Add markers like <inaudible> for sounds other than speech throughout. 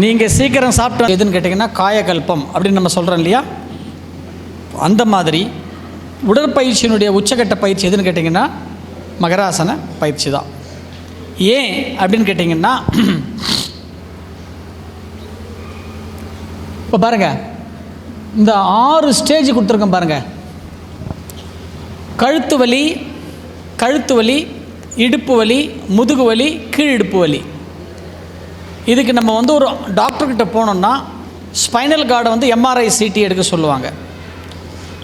நீங்கள் சீக்கிரம் சாப்பிட்டு எதுன்னு கேட்டிங்கன்னா காயகல்பம் அப்படின்னு நம்ம சொல்கிறோம் இல்லையா? அந்த மாதிரி உடற்பயிற்சியினுடைய உச்சக்கட்ட பயிற்சி எதுன்னு கேட்டிங்கன்னா மகராசன பயிற்சி தான். ஏன் அப்படின்னு கேட்டிங்கன்னா இப்போ பாருங்கள் இந்த ஆறு ஸ்டேஜ் கொடுத்துருக்கோம் பாருங்கள் கழுத்து வலி கழுத்து வலி இடுப்பு வலி முதுகு வலி கீழ் இடுப்பு வலி. இதுக்கு நம்ம வந்து ஒரு டாக்டர்கிட்ட போனோம்னா ஸ்பைனல் கார்டை வந்து எம்ஆர்ஐ சிடி எடுக்க சொல்லுவாங்க.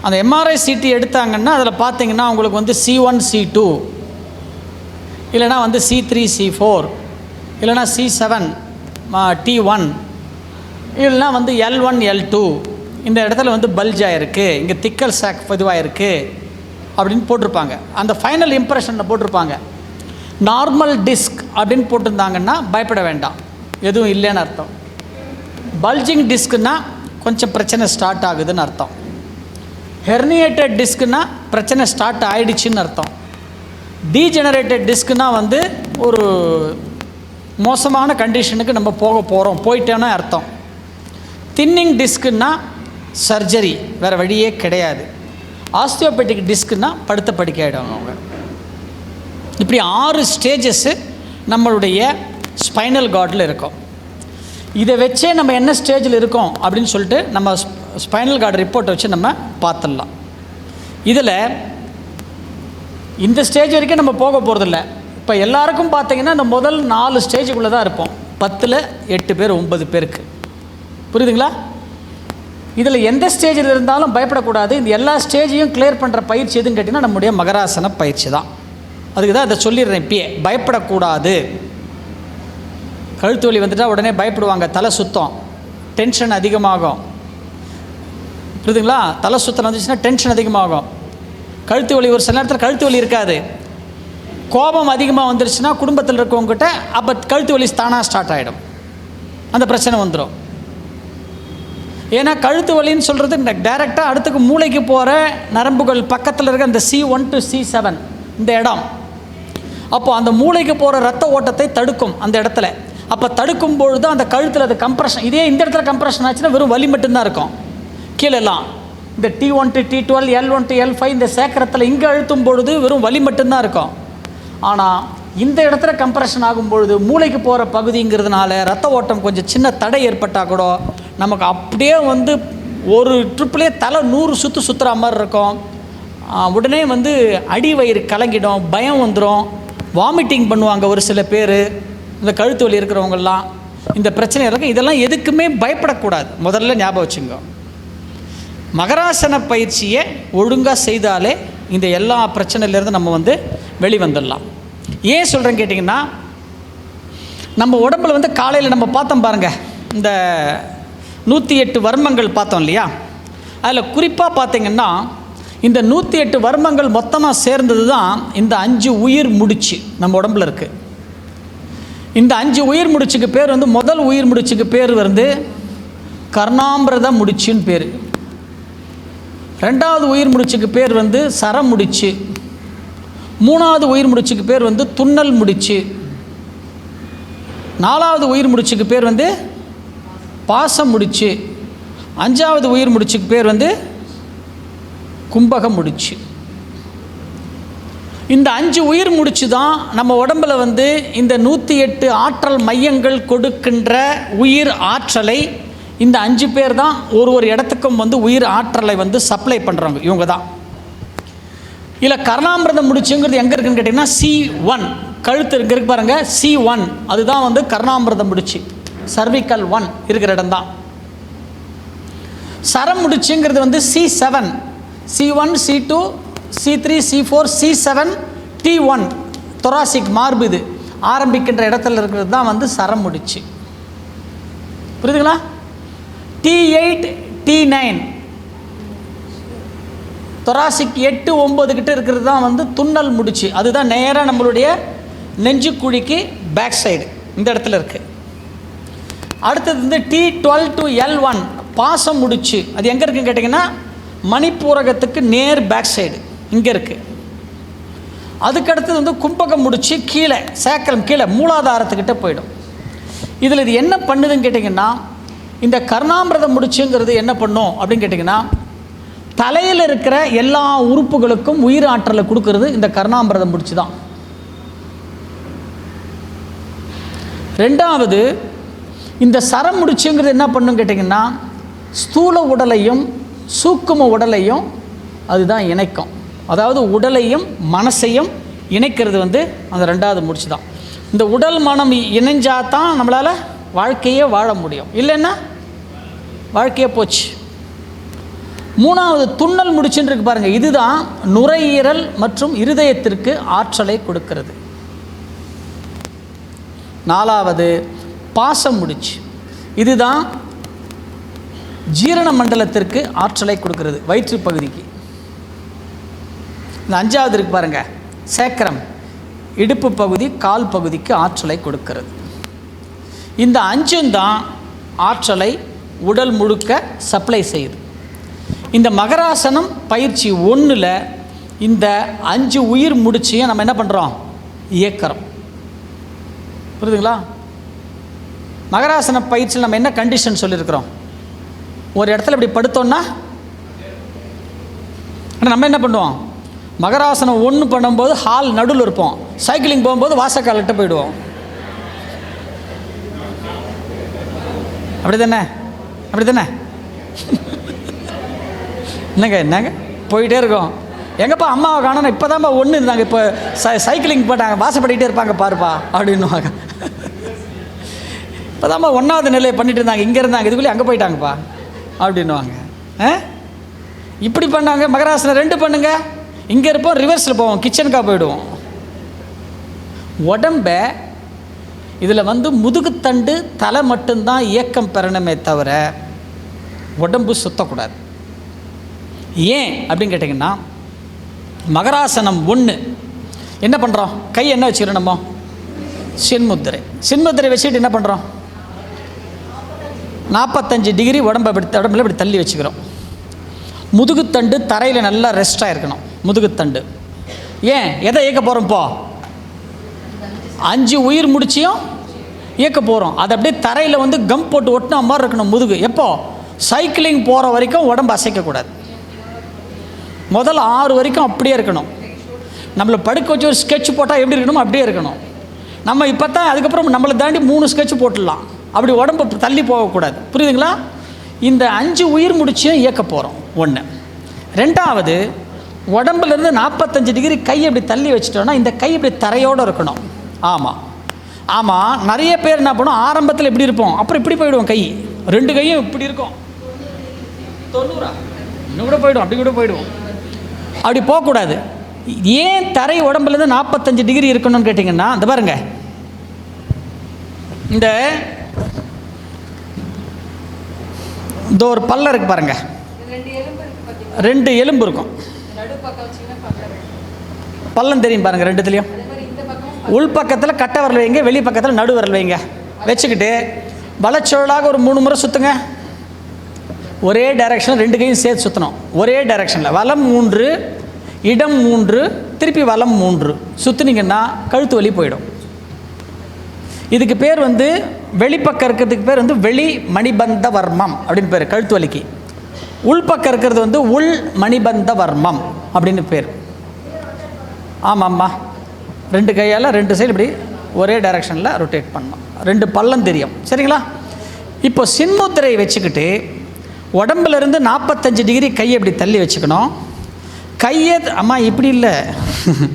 அந்த எம்ஆர்ஐ சிடி எடுத்தாங்கன்னா அதில் பார்த்தீங்கன்னா உங்களுக்கு வந்து சி ஒன் சி டூ இல்லைனா வந்து சி த்ரீ சி ஃபோர் இல்லைனா சி செவன் டி ஒன் இல்லைனா வந்து எல் ஒன் எல் டூ இந்த இடத்துல வந்து பல்ஜ் ஆகிருக்கு இங்கே திக்கல் சாக் இதுவாக இருக்குது அப்படின்னு போட்டிருப்பாங்க. அந்த ஃபைனல் இம்ப்ரெஷனில் போட்டிருப்பாங்க. நார்மல் டிஸ்க் அப்படின்னு போட்டிருந்தாங்கன்னா பயப்பட வேண்டாம். எதுவும் இல்லைன்னு அர்த்தம். பல்ஜிங் டிஸ்க்குன்னா கொஞ்சம் பிரச்சனை ஸ்டார்ட் ஆகுதுன்னு அர்த்தம். ஹெர்னியேட்டட் டிஸ்க்குன்னா பிரச்சனை ஸ்டார்ட் ஆகிடுச்சின்னு அர்த்தம். டீஜெனரேட்டட் டிஸ்க்குனா வந்து ஒரு மோசமான கண்டிஷனுக்கு நம்ம போக போகிறோம் போயிட்டோன்னு அர்த்தம். தின்னிங் டிஸ்க்குன்னா சர்ஜரி வேறு வழியே கிடையாது. ஆஸ்தியோபேட்டிக் டிஸ்க்குன்னா படுத்த படுக்கை அவங்க. இப்படி ஆறு ஸ்டேஜஸ்ஸு நம்மளுடைய ஸ்பைனல் கார்டில் இருக்கும். இதை வச்சே நம்ம என்ன ஸ்டேஜில் இருக்கோம் அப்படின்னு சொல்லிட்டு நம்ம ஸ்பைனல் கார்டு ரிப்போர்ட்டை வச்சு நம்ம பார்த்துடலாம். இதில் இந்த ஸ்டேஜ் வரைக்கும் நம்ம போக போகிறதில்ல இப்போ எல்லாருக்கும் பார்த்தீங்கன்னா இந்த முதல் நாலு ஸ்டேஜுக்குள்ளே தான் இருப்போம். பத்தில் எட்டு பேர் ஒன்பது பேருக்கு. புரியுதுங்களா? இதில் எந்த ஸ்டேஜில் இருந்தாலும் பயப்படக்கூடாது. இந்த எல்லா ஸ்டேஜையும் கிளியர் பண்ணுற பயிற்சி எதுன்னு கேட்டிங்கன்னா நம்முடைய மகராசன பயிற்சி தான். அதுக்கு தான் அதை சொல்லிடுறேன். இப்பயே பயப்படக்கூடாது. கழுத்து வலி வந்துட்டால் உடனே பயப்படுவாங்க தலை சுத்தம் டென்ஷன் அதிகமாகும். புரியுதுங்களா? தலை சுத்தம் வந்துச்சுன்னா டென்ஷன் அதிகமாகும். கழுத்து வலி ஒரு சில நேரத்தில் கழுத்து வலி இருக்காது. கோபம் அதிகமாக வந்துருச்சுன்னா குடும்பத்தில் இருக்கவங்ககிட்ட அப்போ கழுத்து வலி தானாக ஸ்டார்ட் ஆகிடும் அந்த பிரச்சனை வந்துடும் ஏன்னா கழுத்து வலின்னு சொல்கிறது டைரெக்டாக அடுத்துக்கு மூளைக்கு போகிற நரம்புகள் பக்கத்தில் இருக்க அந்த C one two C seven இந்த இடம். அப்போது அந்த மூளைக்கு போகிற ரத்த ஓட்டத்தை தடுக்கும் அந்த இடத்துல. அப்போ தடுக்கும் பொழுது அந்த கழுத்தில் அது கம்ப்ரெஷன் இதே இந்த இடத்துல கம்ப்ரெஷன் ஆச்சுன்னா வெறும் வலி மட்டும்தான் இருக்கும். கீழெல்லாம் இந்த T one two T twelve L one two L five இந்த சேக்கரத்தில் இங்கே அழுத்தும் பொழுது வெறும் வலி மட்டும்தான் இருக்கும். ஆனால் இந்த இடத்துல கம்ப்ரெஷன் ஆகும் பொழுது மூளைக்கு போகிற பகுதிங்கிறதுனால ரத்த ஓட்டம் கொஞ்சம் சின்ன தடை ஏற்பட்டால் கூட நமக்கு அப்படியே வந்து ஒரு ட்ரிப்லேயே தலை நூறு சுற்று சுற்றுற மாதிரி இருக்கும். உடனே வந்து அடி வயிறு கலங்கிடும் பயம் வந்துடும் வாமிட்டிங் பண்ணுவாங்க ஒரு சில பேர். இந்த கழுத்து வலி இருக்கிறவங்கெல்லாம் இந்த பிரச்சனை இருக்குது இதெல்லாம் எதுக்குமே பயப்படக்கூடாது. முதல்ல ஞாபகம் வச்சுங்க மகராசன பயிற்சியை ஒழுங்காக செய்தாலே இந்த எல்லா பிரச்சனையிலேருந்து நம்ம வந்து வெளிவந்துடலாம். ஏன் சொல்கிறேன்னு கேட்டிங்கன்னா நம்ம உடம்புல வந்து காலையில் நம்ம பார்த்தோம் பாருங்கள் இந்த நூற்றி எட்டு வர்மங்கள் பார்த்தோம் இல்லையா? அதில் குறிப்பாக பார்த்தீங்கன்னா இந்த நூற்றி எட்டு வர்மங்கள் மொத்தமாக சேர்ந்தது தான் இந்த அஞ்சு உயிர் முடிச்சு நம்ம உடம்புல இருக்குது இந்த அஞ்சு உயிர் முடிச்சுக்கு பேர் வந்து முதல் உயிர் முடிச்சுக்கு பேர் வந்து கர்ணாம்பிரத முடிச்சுன்னு பேர். ரெண்டாவது உயிர் முடிச்சுக்கு பேர் வந்து சரம் முடிச்சு. மூணாவது உயிர் முடிச்சுக்கு பேர் வந்து துண்ணல் முடிச்சு. நாலாவது உயிர் முடிச்சுக்கு பேர் வந்து பாசம் முடிச்சு. அஞ்சாவது உயிர் முடிச்சுக்கு பேர் வந்து கும்பகம் முடிச்சு. இந்த அஞ்சு உயிர் முடிச்சு தான் நம்ம உடம்புல வந்து இந்த நூற்றி எட்டு ஆற்றல் மையங்கள் கொடுக்கின்ற உயிர் ஆற்றலை இந்த அஞ்சு பேர் தான் ஒரு ஒரு இடத்துக்கும் வந்து உயிர் ஆற்றலை வந்து சப்ளை பண்ணுறவங்க இவங்க தான் இல்லை கர்ணாமிரதம் முடிச்சுங்கிறது எங்கே இருக்குன்னு கேட்டிங்கன்னா சி ஒன் கழுத்து இங்கே இருக்கு பாருங்கள் சி ஒன் அதுதான் வந்து கர்ணாமிரதம் முடிச்சு. சர்விக்கல் ஒன் இருக்கிற இடம் தான் சரம் முடிச்சுங்கிறது வந்து C seven C one C two C three C four C seven T one thoracic மார்பு இது. ஆரம்பிக்கின்ற இடத்துல இருக்கிறது தான் வந்து சரம் முடிச்சு. புரியுதுங்களா? T eight T nine thoracic எட்டு ஒம்பது கிட்ட இருக்கிறது தான் வந்து துண்ணல் முடிச்சு. அதுதான் நேராக நம்மளுடைய நெஞ்சு குழிக்கு பேக் சைடு இந்த இடத்துல இருக்குது அடுத்தது வந்து T twelve two L one பாசம் முடிச்சு. அது எங்கே இருக்குன்னு கேட்டிங்கன்னா மணிப்பூரகத்துக்கு நேர் பேக் சைடு இங்கே இருக்குது அதுக்கடுத்தது வந்து கும்பகம் முடிச்சு கீழே சேக்கலம் கீழே மூலாதாரத்துக்கிட்ட போயிடும். இதில் இது என்ன பண்ணுதுன்னு கேட்டிங்கன்னா இந்த கர்ணாமிரதம் முடிச்சுங்கிறது என்ன பண்ணும் அப்படின்னு கேட்டிங்கன்னா தலையில் இருக்கிற எல்லா உறுப்புகளுக்கும் உயிர் ஆற்றலை கொடுக்கறது இந்த கர்ணாமிரதம் முடிச்சு தான் ரெண்டாவது இந்த சரம் முடிச்சுங்கிறது என்ன பண்ணும் கேட்டிங்கன்னா ஸ்தூல உடலையும் சூக்கும உடலையும் அதுதான் இணைக்கும். அதாவது உடலையும் மனசையும் இணைக்கிறது வந்து அந்த ரெண்டாவது முடிச்சு தான் இந்த உடல் மனம் இணைஞ்சால் தான் நம்மளால் வாழ்க்கையே வாழ முடியும். இல்லைன்னா வாழ்க்கையே போச்சு. மூணாவது துண்ணல் முடிச்சுன்னு இருக்கு பாருங்கள் இதுதான் நுரையீரல் மற்றும் இருதயத்திற்கு ஆற்றலை கொடுக்கிறது. நாலாவது பாசம் முடிச்சு. இதுதான் ஜீரண மண்டலத்திற்கு ஆற்றலை கொடுக்கிறது வயிற்று பகுதிக்கு. இந்த அஞ்சாவது இருக்கு பாருங்கள் சேக்கரம். இடுப்பு பகுதி கால் பகுதிக்கு ஆற்றலை கொடுக்கிறது. இந்த அஞ்சும் தான் ஆற்றலை உடல் முழுக்க சப்ளை செய்யுது. இந்த மகராசனம் பயிற்சி ஒன்றில் இந்த அஞ்சு உயிர் முடிச்சியும் நம்ம என்ன பண்ணுறோம் இயக்கிறோம். புரியுதுங்களா? மகராசன பயிற்சியில் நம்ம என்ன கண்டிஷன் சொல்லியிருக்கிறோம்? ஒரு இடத்துல இப்படி படுத்தோன்னா நம்ம என்ன பண்ணுவோம்? மகராசனம் ஒன்று பண்ணும்போது ஹால் நடுவில் இருப்போம். சைக்கிளிங் போகும்போது வாசக்காலிட்ட போயிடுவோம். அப்படி தானே அப்படி தானே <laughs> என்னங்க என்னங்க? போயிட்டே இருக்கோம். எங்கப்பா அம்மாவை காணணும் இப்போ தான்ப்பா ஒன்று இருந்தாங்க. இப்போ சை சைக்கிளிங் போட்டாங்க. வாசப்படிக்கிட்டே இருப்பாங்க பாருப்பா. அப்படின்னுவாங்க. <laughs> இப்போ தான்ப்பா ஒன்றாவது நிலையை பண்ணிட்டு இருந்தாங்க. இங்கே இருந்தாங்க. இதுக்குள்ளே அங்கே போயிட்டாங்கப்பா. அப்படின்னுவாங்க. ஆ? இப்படி பண்ணாங்க. மகராசனம் ரெண்டு பண்ணுங்கள் இங்கே இருப்போம் ரிவர்ஸில் போவோம் கிச்சனுக்காக போயிடுவோம். உடம்ப இதில் வந்து முதுகுத்தண்டு தலை மட்டும்தான் இயக்கம் பெறணுமே தவிர உடம்பு சுத்தக்கூடாது. ஏன் அப்படின்னு கேட்டிங்கன்னா மகராசனம் ஒன்று என்ன பண்ணுறோம் கை என்ன வச்சுக்கிறோம் நம்ம? சின்முத்திரை. சின்முத்திரை வச்சுக்கிட்டு என்ன பண்ணுறோம் நாற்பத்தஞ்சு டிகிரி உடம்பை இப்படி உடம்புல இப்படி தள்ளி வச்சுக்கிறோம். முதுகுத்தண்டு தரையில் நல்லா ரெஸ்டாக இருக்கணும். முதுகுத்தண்டு. ஏன்? எதை இயக்க போகிறோம் இப்போ அஞ்சு உயிர் முடிச்சியும் இயக்க போகிறோம் அது அப்படியே தரையில் வந்து கம் போட்டு ஒட்டின மாதிரி இருக்கணும் முதுகு. எப்போ? சைக்கிளிங் போகிற வரைக்கும் உடம்பு அசைக்கக்கூடாது முதல் ஆறு வரைக்கும் அப்படியே இருக்கணும். நம்மளை படுக்க வச்சு ஒரு ஸ்கெட்ச் போட்டால் எப்படி இருக்கணுமோ அப்படியே இருக்கணும். நம்ம இப்போ தான் அதுக்கப்புறம் நம்மளை தாண்டி மூணு ஸ்கெட்ச் போட்டுடலாம். அப்படி உடம்பு தள்ளி போகக்கூடாது புரியுதுங்களா? இந்த அஞ்சு உயிர் முடிச்சியும் இயக்க போகிறோம் ஒன்று ரெண்டாவது உடம்புலேருந்து நாற்பத்தஞ்சு டிகிரி கை இப்படி தள்ளி வச்சிட்டோன்னா இந்த கை இப்படி தரையோடு இருக்கணும். ஆமாம் ஆமாம் நிறைய பேர் என்ன பண்ணும் ஆரம்பத்தில் இப்படி இருப்போம். அப்புறம் இப்படி போயிடுவோம் கை. ரெண்டு கையும் இப்படி இருக்கும். தொண்ணூறா? இன்னும் கூட போயிடும் அப்படி கூட போயிடுவோம். அப்படி போகக்கூடாது. ஏன் தரை உடம்புலேருந்து நாற்பத்தஞ்சு டிகிரி இருக்கணும்னு கேட்டிங்கன்னா இந்த பாருங்க. இந்த இந்த ஒரு பல்ல இருக்கு பாருங்க. ரெண்டு எலும்பு இருக்கும். பள்ளம் தெரியும் பாருங்க ரெண்டுத்துலேயும். உள் பக்கத்தில் கட்டை வரல வைங்க வெளி பக்கத்தில் நடு விரல் வைங்க. வச்சுக்கிட்டு வலச்சுழலாக ஒரு மூணு முறை சுற்றுங்க ஒரே டைரக்ஷன் ரெண்டு கையும் சேர்த்து சுற்றணும் ஒரே டைரக்ஷனில் வலம் மூன்று இடம் மூன்று திருப்பி வலம் மூன்று. சுற்றுனீங்கன்னா கழுத்து வலி போயிடும். இதுக்கு பேர் வந்து வெளிப்பக்கம் இருக்கிறதுக்கு பேர் வந்து வெளி மணிபந்த வர்மம் அப்படின்னு பேர் கழுத்து வலிக்கு. உள்பக்கம் இருக்கிறது வந்து உள் மணிபந்த வர்மம் அப்படின்னு பேர். ஆமாம்மா. ரெண்டு கையால் ரெண்டு சைடு இப்படி ஒரே டைரக்ஷனில் ரொட்டேட் பண்ணணும். ரெண்டு பள்ளம் தெரியும். சரிங்களா? இப்போ சின்முத்திரையை வச்சுக்கிட்டு உடம்புலேருந்து நாற்பத்தஞ்சு டிகிரி கையை இப்படி தள்ளி வச்சுக்கணும். கையை அம்மா இப்படி இல்லை.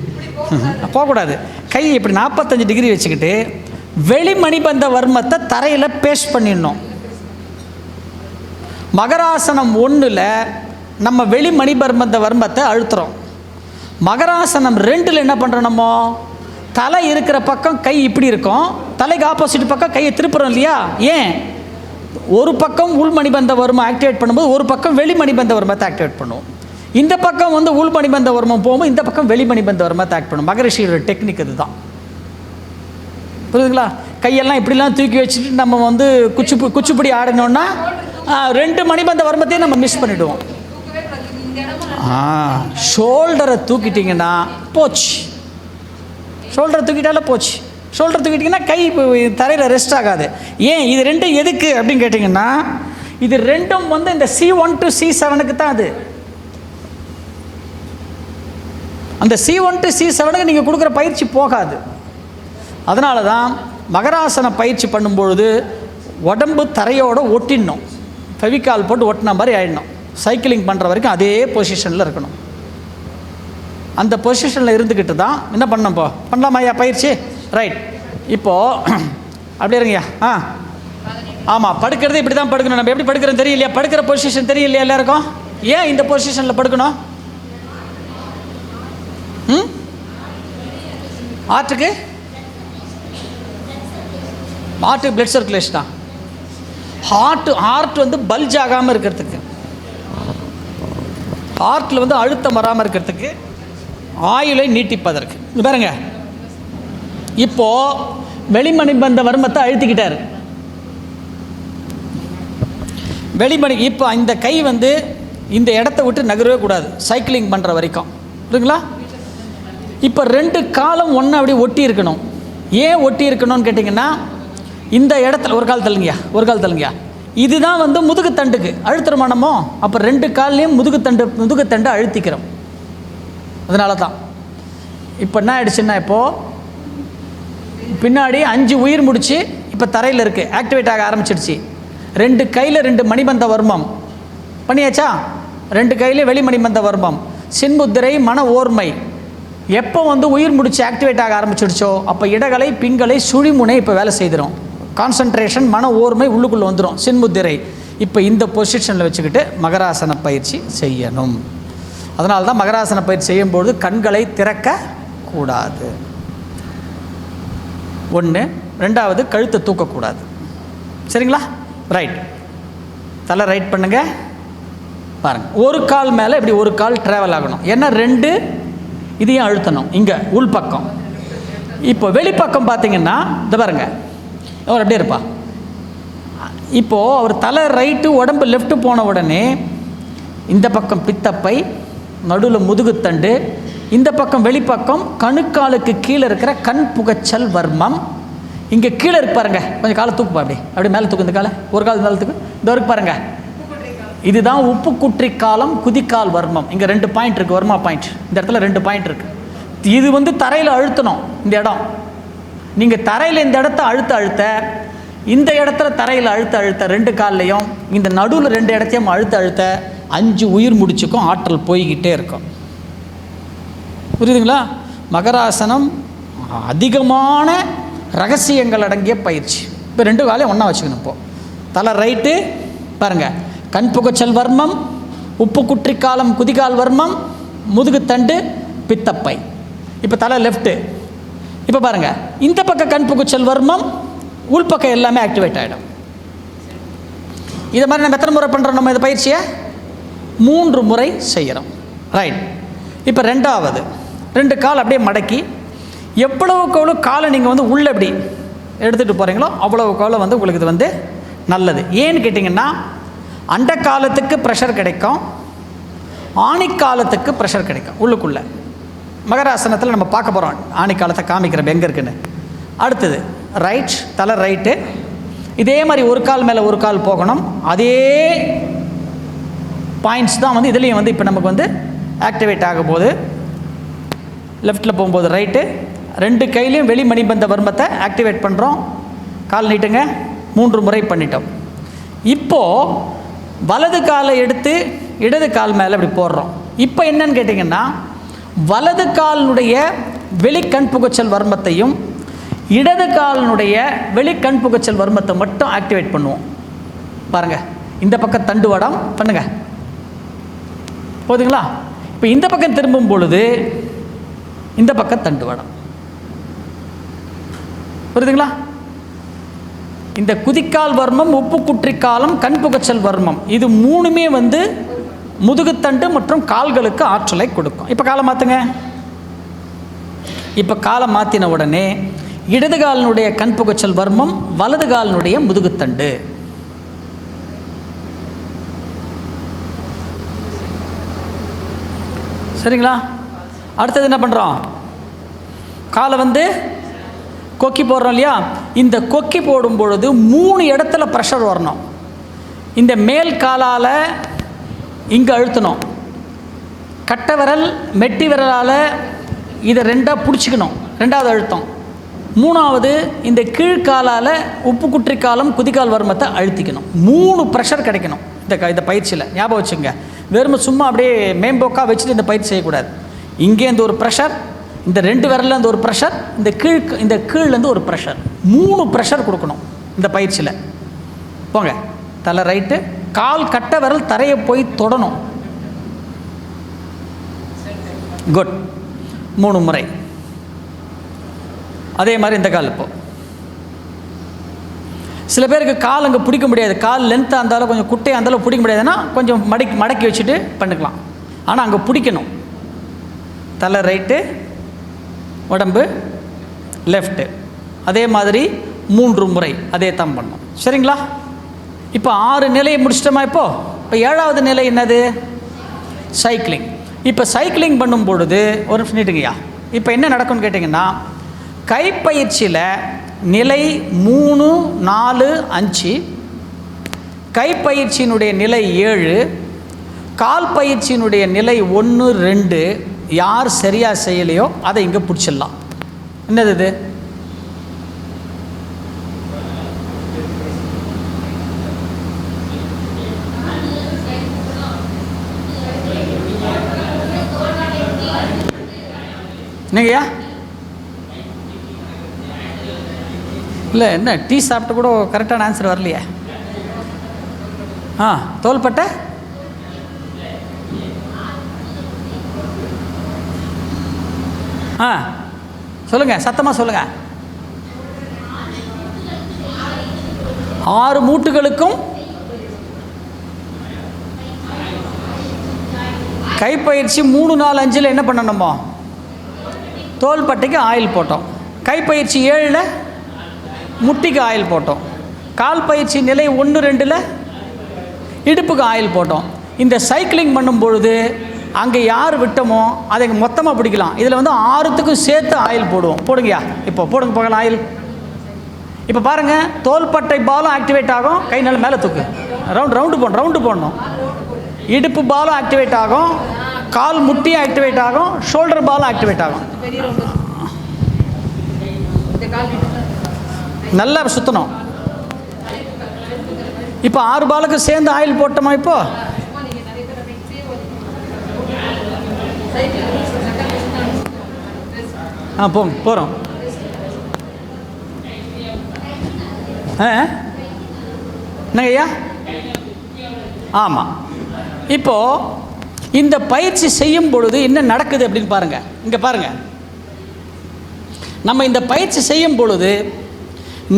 <laughs> போகக்கூடாது. கையை இப்படி நாற்பத்தஞ்சு டிகிரி வச்சுக்கிட்டு வெளி மணிபந்த வர்மத்தை தரையில் பேஸ்ட் பண்ணிடணும். மகராசனம் ஒன்றில் நம்ம வெளி மணிபர்மந்த வர்மத்தை அழுத்துறோம். மகராசனம் ரெண்டில் என்ன பண்ணுறோம் நம்ம? தலை இருக்கிற பக்கம் கை இப்படி இருக்கும். தலைக்கு ஆப்போசிட் பக்கம் கையை திருப்புறோம் இல்லையா? ஏன்? ஒரு பக்கம் உள் மணிபந்த வர்மம் ஆக்டிவேட் பண்ணும்போது ஒரு பக்கம் வெளி மணிபந்த வருமத்தை ஆக்டிவேட் பண்ணுவோம் இந்த பக்கம் வந்து உள் மணிபந்த வர்மம் போகும்போது இந்த பக்கம் வெளி மணிபந்த வருமத்தை ஆக்ட் பண்ணும். மகரிஷியோட டெக்னிக் இதுதான். புரியுதுங்களா? கையெல்லாம் இப்படிலாம் தூக்கி வச்சுட்டு நம்ம வந்து குச்சி குச்சிப்பிடி ஆடினோன்னா ரெண்டு மணிபந்த வர்மத்தையும் நம்ம மிஸ் பண்ணிவிடுவோம் ஆ ஷோல்டரை தூக்கிட்டிங்கன்னா போச்சு. ஷோல்டரை தூக்கிட்டாலே போச்சு. ஷோல்டர் தூக்கிட்டிங்கன்னா கை தரையில் ரெஸ்ட் ஆகாது. ஏன்? இது ரெண்டும் எதுக்கு அப்படின்னு கேட்டிங்கன்னா இது ரெண்டும் வந்து இந்த சி ஒன் டு சி செவனுக்கு தான் அது. அந்த சி ஒன் டு சி செவனுக்கு நீங்கள் கொடுக்குற பயிற்சி போகாது. அதனால தான் மகராசன பயிற்சி பண்ணும்பொழுது உடம்பு தரையோடு ஒட்டிடணும். ஃபெவிகால் போட்டு ஒட்டின மாதிரி ஆயிடணும். சைக்கிளிங் பண்ணுற வரைக்கும் அதே பொசிஷனில் இருக்கணும். அந்த பொசிஷனில் இருந்துக்கிட்டு தான் என்ன பண்ணணும் பண்ணலாமா ஐயா பயிற்சி? ரைட் இப்போது அப்படியே இருங்கய்யா. ஆ. ஆமாம் படுக்கிறது இப்படி தான் படுக்கணும். நம்ம எப்படி படுக்கிறோம் தெரியலையா? படுக்கிற பொசிஷன் தெரியலையா எல்லாருக்கும்? ஏன் இந்த பொசிஷனில் படுக்கணும்? ம்? ஆற்றுக்கு? ஹார்ட்டு பிளட் தான் ஹார்ட் ஹார்ட் வந்து பல்ஜ் ஆகாமல் இருக்கிறதுக்கு. ஹார்ட்டில் வந்து அழுத்தம் வராமல் இருக்கிறதுக்கு ஆயுளை நீட்டிப்பதற்கு. இது பாருங்க. இப்போது வெளிமணி பந்த வர்மத்தை அழுத்திக்கிட்டார். வெளிமணி இப்போ இந்த கை வந்து இந்த இடத்த விட்டு நகரவே கூடாது. சைக்கிளிங் பண்ணுற வரைக்கும். புரியுங்களா இப்போ ரெண்டு காலம் ஒன்று அப்படியே ஒட்டி இருக்கணும் ஏன் ஒட்டி இருக்கணும்னு கேட்டிங்கன்னா இந்த இடத்துல ஒரு கால் தள்ளுங்கயா ஒரு கால் தள்ளுங்கயா இதுதான் வந்து முதுகுத்தண்டுக்கு. அழுத்துற மனமோ? அப்போ ரெண்டு கால்லையும் முதுகுத்தண்டு முதுகுத்தண்டை அழுத்திக்கிறோம். அதனால தான் இப்போ என்ன ஆயிடுச்சுன்னா இப்போது பின்னாடி அஞ்சு உயிர் முடிச்சு இப்போ தரையில் இருக்குது ஆக்டிவேட் ஆக ஆரம்பிச்சிடுச்சு ரெண்டு கையில் ரெண்டு மணிபந்த வர்மம். பண்ணியாச்சா? ரெண்டு கையில் வெளி மணிபந்த வர்மம். சின்முத்திரை மன ஓர்மை. எப்போ வந்து உயிர் முடிச்சு ஆக்டிவேட் ஆக ஆரம்பிச்சிடுச்சோ அப்போ இடகலை பிங்களை சுழிமுனை இப்போ வேலை செய்திடும் கான்சன்ட்ரேஷன் மன ஓர்மை உள்ளுக்குள்ளே வந்துடும் சின்முத்திரை. இப்போ இந்த பொசிஷனில் வச்சுக்கிட்டு மகராசன பயிற்சி செய்யணும். அதனால தான் மகராசன பயிற்சி செய்யும்போது கண்களை திறக்க கூடாது. ஒன்று ரெண்டாவது கழுத்தை தூக்கக்கூடாது. சரிங்களா? ரைட் தலை ரைட் பண்ணுங்க. பாருங்க. ஒரு கால் மேலே இப்படி ஒரு கால் ட்ராவல் ஆகணும். ஏன்னா ரெண்டு இதையும் அழுத்தணும். இங்கே உள்பக்கம் இப்போ வெளிப்பக்கம் பார்த்தீங்கன்னா இந்த பாருங்கள் அவர் அப்படியே இருப்பா. இப்போது அவர் தலை ரைட்டு உடம்பு லெஃப்ட்டு போன உடனே இந்த பக்கம் பித்தப்பை நடுவில் முதுகுத்தண்டு இந்த பக்கம் வெளிப்பக்கம் கணுக்காலுக்கு கீழே இருக்கிற கண் புகைச்சல் வர்மம். இங்கே கீழே இருக்கு பாருங்க. கொஞ்சம் காலை தூக்குப்பா அப்படி அப்படி மேலே தூக்கு இந்த காலை. ஒரு கால் மேலே தூக்கு. இந்த வரைக்கும் பாருங்க. இதுதான் உப்பு குற்றி காலம் குதிக்கால் வர்மம். இங்கே ரெண்டு பாயிண்ட் இருக்குது வர்மா பாயிண்ட் இந்த இடத்துல ரெண்டு பாயிண்ட் இருக்குது இது வந்து தரையில் அழுத்தணும் இந்த இடம். நீங்கள் தரையில் இந்த இடத்த அழுத்த அழுத்த இந்த இடத்துல தரையில் அழுத்த அழுத்த ரெண்டு கால்லையும் இந்த நடுவில் ரெண்டு இடத்தையும் அழுத்த அழுத்த அஞ்சு உயிர் முடிச்சுக்கும் ஆற்றல் போய்கிட்டே இருக்கும். புரியுதுங்களா? மகராசனம் அதிகமான ரகசியங்கள் அடங்கிய பயிற்சி. இப்போ ரெண்டு காலையும் ஒன்றா வச்சுக்கணும் இப்போ. தலை ரைட்டு பாருங்கள் கண் புகச்சல் வர்மம் உப்பு குற்றிக்காலம் குதிகால் வர்மம் முதுகுத்தண்டு பித்தப்பை. இப்போ தலை லெஃப்ட்டு. இப்போ பாருங்கள் இந்த பக்கம் கண் புகுச்சல் வர்மம் உள்பக்கம் எல்லாமே ஆக்டிவேட் ஆகிடும் இதை மாதிரி நம்ம எத்தனை முறை பண்ணுறோம் நம்ம இந்த பயிற்சியை? மூன்று முறை செய்கிறோம் ரைட் இப்போ ரெண்டாவது ரெண்டு கால் அப்படியே மடக்கி எவ்வளவுக்கு எவ்வளோ காலை நீங்கள் வந்து உள்ள எப்படி எடுத்துகிட்டு போகிறீங்களோ அவ்வளவு எவ்வளோ வந்து உங்களுக்கு இது வந்து நல்லது. ஏன்னு கேட்டிங்கன்னா அண்ட காலத்துக்கு ப்ரெஷர் கிடைக்கும் ஆணிக்காலத்துக்கு ப்ரெஷர் கிடைக்கும் உள்ளுக்குள்ளே. மகராசனத்தில் நம்ம பார்க்க போகிறோம் ஆணிக்காலத்தை காமிக்கிறோம் எங்கே இருக்குன்னு. அடுத்தது ரைட் தலை ரைட்டு இதே மாதிரி ஒரு கால் மேலே ஒரு கால் போகணும். அதே பாயிண்ட்ஸ் தான் வந்து இதுலேயும் வந்து இப்போ நமக்கு வந்து ஆக்டிவேட் ஆகும் போது லெஃப்ட்டில் போகும்போது ரைட்டு ரெண்டு கையிலையும் வெளி மணிபந்த வர்மத்தை ஆக்டிவேட் பண்ணுறோம் கால் நீட்டுங்க. மூன்று முறை பண்ணிட்டோம். இப்போது வலது காலை எடுத்து இடது கால் மேலே இப்படி போடுறோம். இப்போ என்னன்னு கேட்டிங்கன்னா வலது காலினுடைய வெளிக்கண் புகைச்சல் வர்மத்தையும் இடது காலினுடைய வெளிக்கண் புகைச்சல் வர்மத்தை மட்டும் ஆக்டிவேட் பண்ணுவோம். பாருங்கள் இந்த பக்கம் தண்டு வடம் பண்ணுங்க. போதுங்களா? இப்போ இந்த பக்கம் திரும்பும் பொழுது இந்த பக்கம் தண்டு வடம். புரியுதுங்களா? இந்த குதிக்கால் வர்மம் உப்பு குற்றிக்காலம் கண் புகைச்சல் வர்மம் இது மூணுமே வந்து முதுகுத்தண்டு மற்றும் கால்களுக்கு ஆற்றலை கொடுக்கும். இப்போ காலை மாற்றுங்க இப்போ காலை மாற்றின உடனே இடது காலினுடைய கண் புகைச்சல் வர்மம் வலது காலினுடைய முதுகுத்தண்டு. சரிங்களா? அடுத்தது என்ன பண்ணுறோம் காலை வந்து கொக்கி போடுறோம் இல்லையா? இந்த கொக்கி போடும் பொழுது மூணு இடத்துல ப்ரெஷர் வரணும். இந்த மேல் காலால் இங்கே அழுத்தணும். கட்டை விரல் மெட்டி விரலால் இதை ரெண்டாக பிடிச்சிக்கணும். ரெண்டாவது அழுத்தம். மூணாவது இந்த கீழ்காலால் உப்பு குற்றிக்காலம் குதிக்கால் வர்மத்தை அழுத்திக்கணும். மூணு ப்ரெஷர் கிடைக்கணும். இந்த க இந்த பயிற்சியில். ஞாபகம் வச்சுங்க வெறும் சும்மா அப்படியே மேம்போக்காக வச்சுட்டு இந்த பயிற்சி செய்யக்கூடாது. இங்கேருந்து ஒரு ப்ரெஷர் இந்த ரெண்டு விரல்லேருந்து ஒரு ப்ரெஷர் இந்த கீழ் இந்த கீழ்லேருந்து ஒரு ப்ரெஷர் மூணு ப்ரெஷர் கொடுக்கணும் இந்த பயிற்சியில். போங்க. தலை ரைட்டு கால் கட்ட விரல் தரையை போய் தொடணும். குட் மூணு முறை. அதே மாதிரி இந்த கால் இப்போ. சில பேருக்கு கால் அங்கே பிடிக்க முடியாது. கால் லென்த்தாக இருந்தாலும் கொஞ்சம் குட்டையாக இருந்தாலும் பிடிக்க முடியாதுன்னா கொஞ்சம் மடக்கி மடக்கி வச்சுட்டு பண்ணிக்கலாம். ஆனால் அங்கே பிடிக்கணும். தலை ரைட்டு உடம்பு லெஃப்ட்டு அதே மாதிரி மூன்று முறை அதே தான் பண்ணணும். சரிங்களா? இப்போ ஆறு நிலையை முடிச்சிட்டோமா இப்போ? இப்போ ஏழாவது நிலை என்னது? சைக்கிளிங் இப்போ சைக்கிளிங் பண்ணும் பொழுது ஒரு நிமிஷம் நீட்டுங்கய்யா. இப்போ என்ன நடக்கும்னு கேட்டிங்கன்னா கைப்பயிற்சியில் நிலை மூணு நாலு அஞ்சு கைப்பயிற்சியினுடைய நிலை ஏழு கால் பயிற்சியினுடைய நிலை ஒன்று ரெண்டு யார் சரியாக செய்யலையோ அதை இங்கே பிடிச்சிடலாம். என்னது இது? என்னங்கய்யா? இல்லை என்ன டீ சாப்பிட்டு கூட கரெக்டான ஆன்சர் வரலையே? ஆ தோல்பட்டை ஆ சொல்லுங்கள் சத்தமாக சொல்லுங்கள் ஆறு மூட்டுகளுக்கும் கைப்பயிற்சி மூணு நாலு அஞ்சில் என்ன பண்ணணுமோ? தோள்பட்டைக்கு ஆயில் போட்டோம். கைப்பயிற்சி ஏழில் முட்டிக்கு ஆயில் போட்டோம். கால் பயிற்சி நிலை ஒன்று ரெண்டில் இடுப்புக்கு ஆயில் போட்டோம். இந்த சைக்கிளிங் பண்ணும் பொழுது அங்கே யார் விட்டோமோ அதை மொத்தமாக பிடிக்கலாம். இதில் வந்து ஆறுத்துக்கும் சேர்த்து ஆயில் போடுவோம். போடுங்கய்யா. இப்போ போடுங்க போகலாம் ஆயில். இப்போ பாருங்கள் தோள்பட்டை பாலும் ஆக்டிவேட் ஆகும். கை நல்ல மேலே தூக்கு. ரவுண்ட் ரவுண்டு போடணும் ரவுண்டு போடணும். இடுப்பு பாலும் ஆக்டிவேட் ஆகும். கால் முட்டி ஆக்டிவேட் ஆகும் ஷோல்டர் பால் ஆக்டிவேட் ஆகும். நல்ல நல்லா சுற்றணும் இப்போ ஆறு பாலுக்கு சேர்ந்து ஆயில் போட்டோமா இப்போ? ஆ போங்க போகிறோம் ஆ என்னங்க ஐயா? ஆமாம் இப்போது இந்த பயிற்சி செய்யும் பொழுது என்ன நடக்குது அப்படின்னு பாருங்கள் இங்கே பாருங்கள் நம்ம இந்த பயிற்சி செய்யும் பொழுது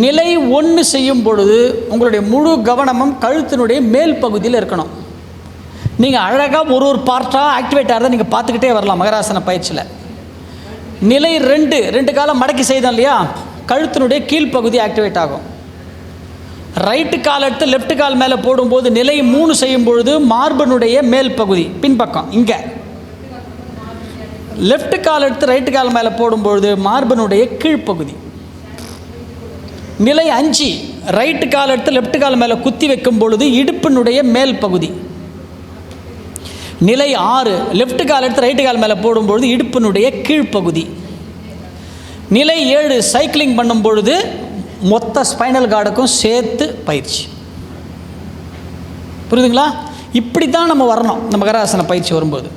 நிலை ஒன்று செய்யும் பொழுது உங்களுடைய முழு கவனமும் கழுத்தினுடைய மேல் பகுதியில் இருக்கணும். நீங்கள் அழகாக ஒரு ஒரு பார்ட்டாக ஆக்டிவேட் ஆகிறத நீங்கள் பார்த்துக்கிட்டே வரலாம் மகராசன பயிற்சியில். நிலை ரெண்டு ரெண்டு காலம் மடக்கி செய்தோம் இல்லையா? கழுத்தினுடைய கீழ்ப்பகுதி ஆக்டிவேட் ஆகும். ரைட்டு கால் எடுத்து லெஃப்ட் கால் மேலே போடும்போது நிலை மூணு செய்யும் பொழுது மார்பனுடைய மேல் பகுதி பின்பக்கம் இங்கே. லெஃப்ட் கால் எடுத்து ரைட்டு கால் மேலே போடும்பொழுது மார்பனுடைய கீழ்ப்பகுதி. நிலை அஞ்சு ரைட்டு கால் எடுத்து லெஃப்ட் கால் மேலே குத்தி வைக்கும் பொழுது இடுப்பினுடைய மேல் பகுதி. நிலை ஆறு லெஃப்ட் கால் எடுத்து ரைட்டு கால் மேலே போடும்பொழுது இடுப்பினுடைய கீழ்ப்பகுதி. நிலை ஏழு சைக்கிளிங் பண்ணும் பொழுது மொத்த ஸ்பைனல் கார்டுக்கும் சேர்த்து பயிற்சி. புரியுதுங்களா? இப்படி தான் நம்ம வரணும். இந்த மகராசன பயிற்சி வரும்போது.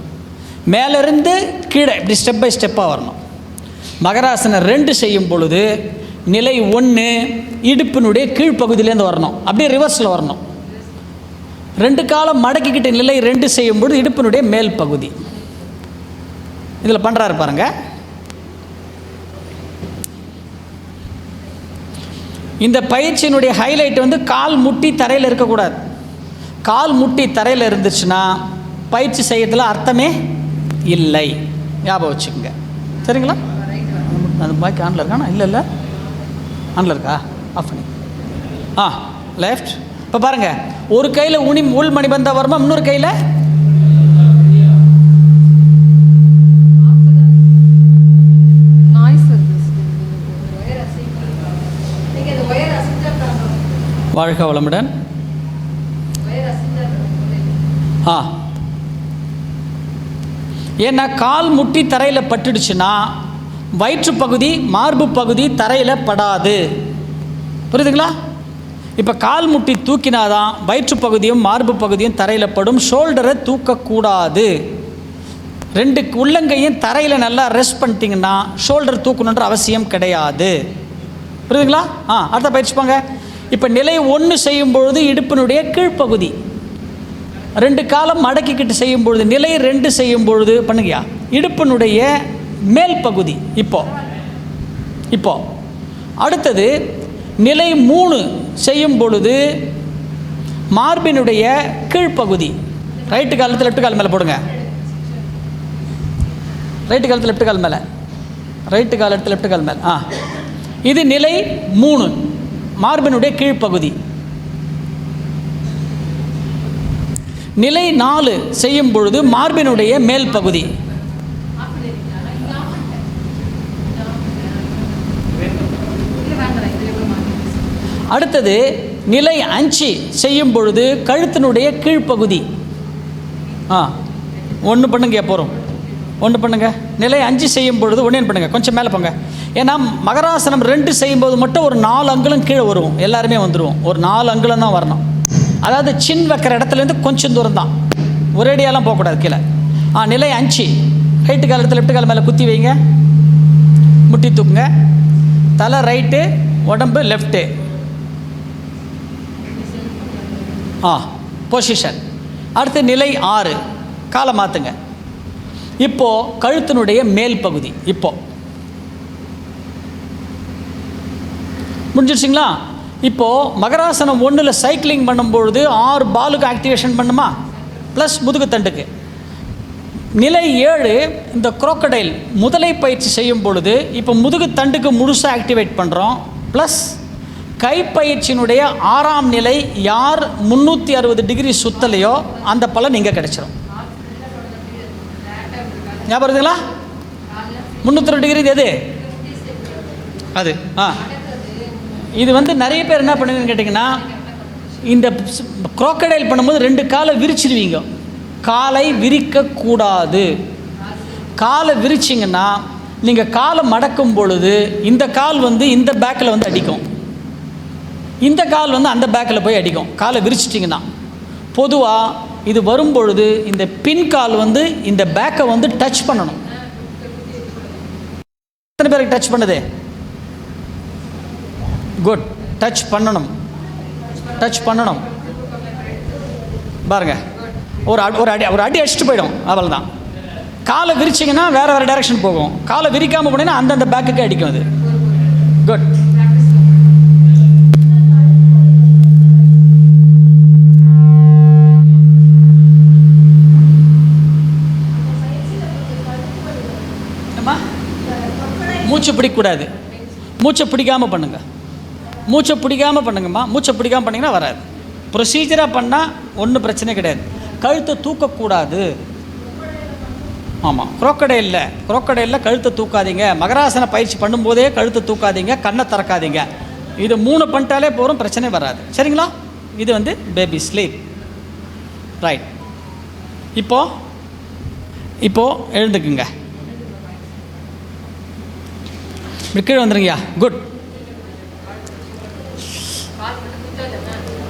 மேலேருந்து கீழே இப்படி ஸ்டெப் பை ஸ்டெப்பாக வரணும். மகராசனம் ரெண்டு செய்யும் பொழுது நிலை ஒன்று இடுப்பினுடைய கீழ்ப்பகுதியிலேருந்து வரணும். அப்படியே ரிவர்ஸில் வரணும். ரெண்டு காலம் மடக்கிக்கிட்ட நிலை ரெண்டு செய்யும் பொழுது இடுப்பினுடைய மேல் பகுதி. இதில் பண்ணுறாரு பாருங்கள் இந்த பயிற்சியினுடைய ஹைலைட் வந்து கால் முட்டி தரையில் இருக்கக்கூடாது. கால் முட்டி தரையில் இருந்துச்சுன்னா பயிற்சி செய்யறதுல அர்த்தமே இல்லை. ஞாபகம் வச்சுக்கோங்க. சரிங்களா? அது பாக்கி ஆனில் இருக்கானா இல்லை இல்லை. ஆனில் இருக்கா? ஆஃப் பண்ணி. ஆ லெஃப்ட் இப்போ பாருங்கள் ஒரு கையில் உனி உள் மணிபந்த வருமா? இன்னொரு கையில் வாழ்க வளமுடன். ஆ. ஏன்னா கால் முட்டி தரையில் பட்டுடுச்சுன்னா வயிற்று பகுதி மார்பு பகுதி தரையில் படாது. புரியுதுங்களா? இப்போ கால் முட்டி தூக்கினாதான் வயிற்று பகுதியும் மார்பு பகுதியும் தரையில் படும். ஷோல்டரை தூக்கக்கூடாது. ரெண்டு உள்ளங்கையும் தரையில் நல்லா ரெஸ்ட் பண்ணிட்டீங்கன்னா ஷோல்டர் தூக்கணுன்ற அவசியம் கிடையாது. புரியுதுங்களா? ஆ அடுத்த பயிற்சி போங்க. இப்போ நிலை ஒன்று செய்யும் பொழுது இடுப்பினுடைய கீழ்ப்பகுதி. ரெண்டு காலம் மடக்கிக்கிட்டு செய்யும் பொழுது நிலை ரெண்டு செய்யும் பொழுது பண்ணுங்கயா இடுப்பினுடைய மேல் பகுதி இப்போ. இப்போ. அடுத்தது நிலை மூணு செய்யும் பொழுது மார்பினுடைய கீழ்ப்பகுதி. ரைட்டு காலத்தில் லெஃப்ட் கால் மேலே போடுங்க. ரைட்டு காலத்தில் லெஃப்ட் கால் மேலே. ரைட்டு கால் எடுத்து லெஃப்ட் கால் மேலே. ஆ. இது நிலை மூணு. மார்பினுடைய கீழ்ப்பகுதி. நிலை நாலு செய்யும் பொழுது மார்பினுடைய மேல் பகுதி அடுத்தது நிலை அஞ்சு செய்யும் பொழுது கழுத்தினுடைய கீழ்ப்பகுதி. ஆ ஒன்று பண்ணுங்க போகிறோம் ஒன்று பண்ணுங்கள் நிலை அஞ்சு செய்யும் பொழுது ஒன்று பண்ணுங்கள் கொஞ்சம் மேலே போங்க. ஏன்னா மகராசனம் ரெண்டு செய்யும்போது மட்டும் ஒரு நாலு அங்குலம் கீழே வருவோம் எல்லாருமே வந்துடுவோம் ஒரு நாலு அங்குலம் தான் வரணும். அதாவது சின் வைக்கிற இடத்துலேருந்து கொஞ்சம் தூரம் தான் ஒரேடியாலாம் போகக்கூடாது கீழே. ஆ நிலை அஞ்சு. ரைட்டு கால் இடத்துல லெஃப்ட் கால் மேலே குத்தி வைங்க. முட்டி தூக்குங்க. தலை ரைட்டு உடம்பு லெஃப்ட்டு ஆ பொசிஷன் அடுத்து நிலை ஆறு. காலை மாற்றுங்க இப்போது கழுத்தினுடைய மேல் பகுதி இப்போ. முடிஞ்சிருச்சுங்களா இப்போது மகராசனம் ஒன்றில் சைக்கிளிங் பண்ணும்பொழுது ஆறு பாலுக்கு ஆக்டிவேஷன் பண்ணுமா? ப்ளஸ் முதுகுத்தண்டுக்கு நிலை ஏழு இந்த குரோக்கடைல் முதலை பயிற்சி செய்யும் பொழுது இப்போ முதுகுத்தண்டுக்கு முழுசாக ஆக்டிவேட் பண்ணுறோம் ப்ளஸ் கைப்பயிற்சியினுடைய ஆறாம் நிலை யார் முந்நூற்றி அறுபது டிகிரி சுத்தலையோ அந்த பலன் இங்கே கிடச்சிரும். ஞாபகம் இருக்குங்களா முந்நூற்றி டிகிரி இது எது? அது ஆ. இது வந்து நிறைய பேர் என்ன பண்ணுவீங்கன்னு கேட்டிங்கன்னா இந்த குரோக்கடைல் பண்ணும்போது ரெண்டு காலை விரிச்சிடுவீங்க காலை விரிக்கக்கூடாது. காலை விரிச்சிங்கன்னா நீங்கள் காலை மடக்கும் பொழுது இந்த கால் வந்து இந்த பேக்கில் வந்து அடிக்கும். இந்த கால் வந்து அந்த பேக்கில் போய் அடிக்கும். காலை விரிச்சிட்டிங்கன்னா. பொதுவாக இது வரும்பொழுது இந்த பின் கால் வந்து இந்த பேக்கை வந்து டச் பண்ணணும். எத்தனை பேருக்கு டச் பண்ணுது? குட் டச் பண்ணணும். டச் பண்ணணும். பாருங்க. ஒரு அடி ஒரு அடி ஒரு அடி அடிச்சுட்டு போயிடும் அவ்வளோதான் காலை விரிச்சிங்கன்னா வேறு வேறு டைரக்ஷன் போகும். காலை விரிக்காமல் போனீங்கன்னா அந்தந்த பேக்குக்கு அடிக்கும் அது. குட் மூச்சை பிடிக்கக்கூடாது. மூச்சை பிடிக்காமல் பண்ணுங்க. மூச்சை பிடிக்காமல் பண்ணுங்கம்மா. மூச்சை பிடிக்காமல் பண்ணிங்கன்னா வராது. ப்ரொசீஜராக பண்ணால் ஒன்றும் பிரச்சனை கிடையாது. கழுத்தை தூக்கக்கூடாது. ஆமாம் குரோக்கடையில் குரோக்கடையில் கழுத்தை தூக்காதீங்க. மகராசன பயிற்சி பண்ணும்போதே கழுத்தை தூக்காதீங்க கண்ணை திறக்காதீங்க. இது மூணு பண்ணிட்டாலே போகிறோம் பிரச்சனை வராது. சரிங்களா? இது வந்து பேபி ஸ்லீப் ரைட் இப்போது இப்போது எழுந்துக்குங்க. இப்படி கீழே வந்துருங்கய்யா. குட்